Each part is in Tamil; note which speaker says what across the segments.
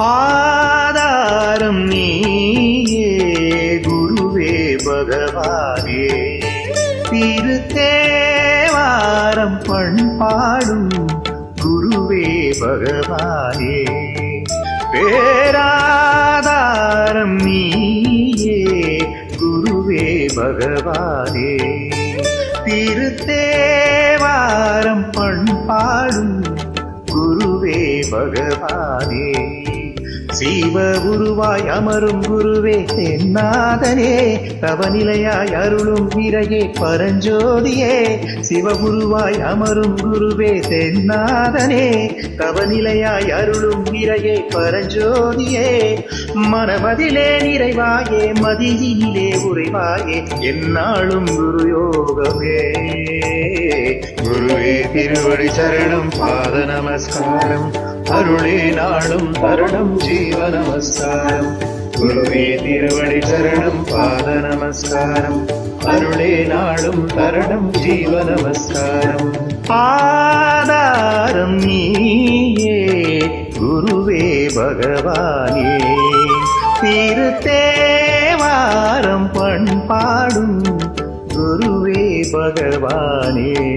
Speaker 1: ஆதாரம் நீயே குருவே பகவானே. திருத்தேவாரம் பண்பாடும் குருவே பகவானே. பேராதாரம் நீயே குருவே பகவானே. திருத்தேவாரம் பண்பாடும் குருவே பகவானே. சீவ உருவாய் அமரும் குருவே தென்னாதனே தவநிலையாய் அருளும் இறையே பரஞ்சோதியே. சிவகுருவாய் அமரும் குருவே தென்னாதனே தவநிலையாய் அருளும் இறையே பரஞ்சோதியே. மனமதிலே நிறைவாயே மதியிலே உறைவாயே என்னாலும் குரு யோகமே குருவே திருவடி சரணம் பாத நமஸ்காரம். அருளே நாளும் தருணம் ஜீவ நமஸ்காரம் குருவே திருவடி சரணம் பாத நமஸ்காரம் அருளே நாளும் தருணம் ஜீவ நமஸ்காரம் ஆதாரம் நீயே குருவே பகவானே. திருத்தேவாரம் பண்பாடும் குருவே பகவானே.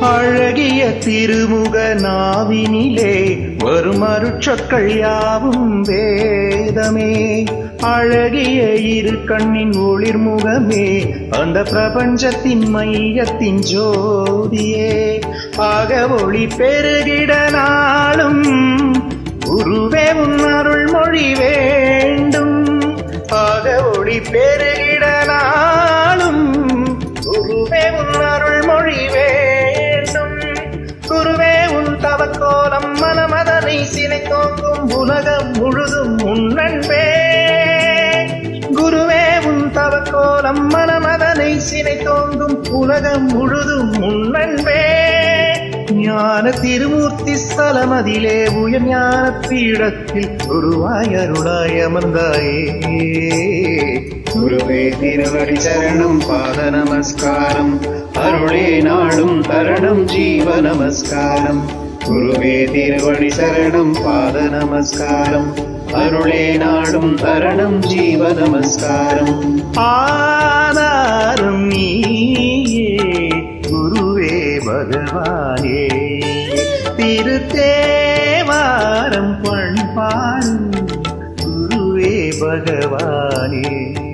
Speaker 1: அழகிய திருமுக நாவினிலே வரும் அருட்சொற்கள் யாவும் வேதமே. அழகிய இரு கண்ணின் ஒளிர் முகமே அந்த பிரபஞ்சத்தின் மையத்தின் ஜோதியே. ஆக ஒளி பெருகிட நாளும் குருவே உன் அருள் மொழி வேண்டும். ஆக ஒளி பெருகிட நாளும் குருவே உன் அருள் மொழி வேண்டும் பாவக்கோலம் மனமதனை சினை தோங்கும் உலகம் முழுதும் உன்னன்பே குருவே உன் தவக்கோலம் மனமதனை சினை தோங்கும் உலகம் முழுதும் உன்னன்பே ஞான திருமூர்த்தி ஸ்தலமதிலே உயர் ஞான பீடத்தில் குருவாய் அருளாய் அமர்ந்தாயே. குருவே திருவடி சரணம் பாத நமஸ்காரம். அருளே நாடும் தரணம் ஜீவ நமஸ்காரம். குருவே திருவடி சரணம் பாத நமஸ்காரம். அருளே நாடும் தரணம் ஜீவ நமஸ்காரம். ஆதாரம் நீயே குருவே பகவானே. திருத்தேவாரம் பண்பாடும் குருவே பகவானே.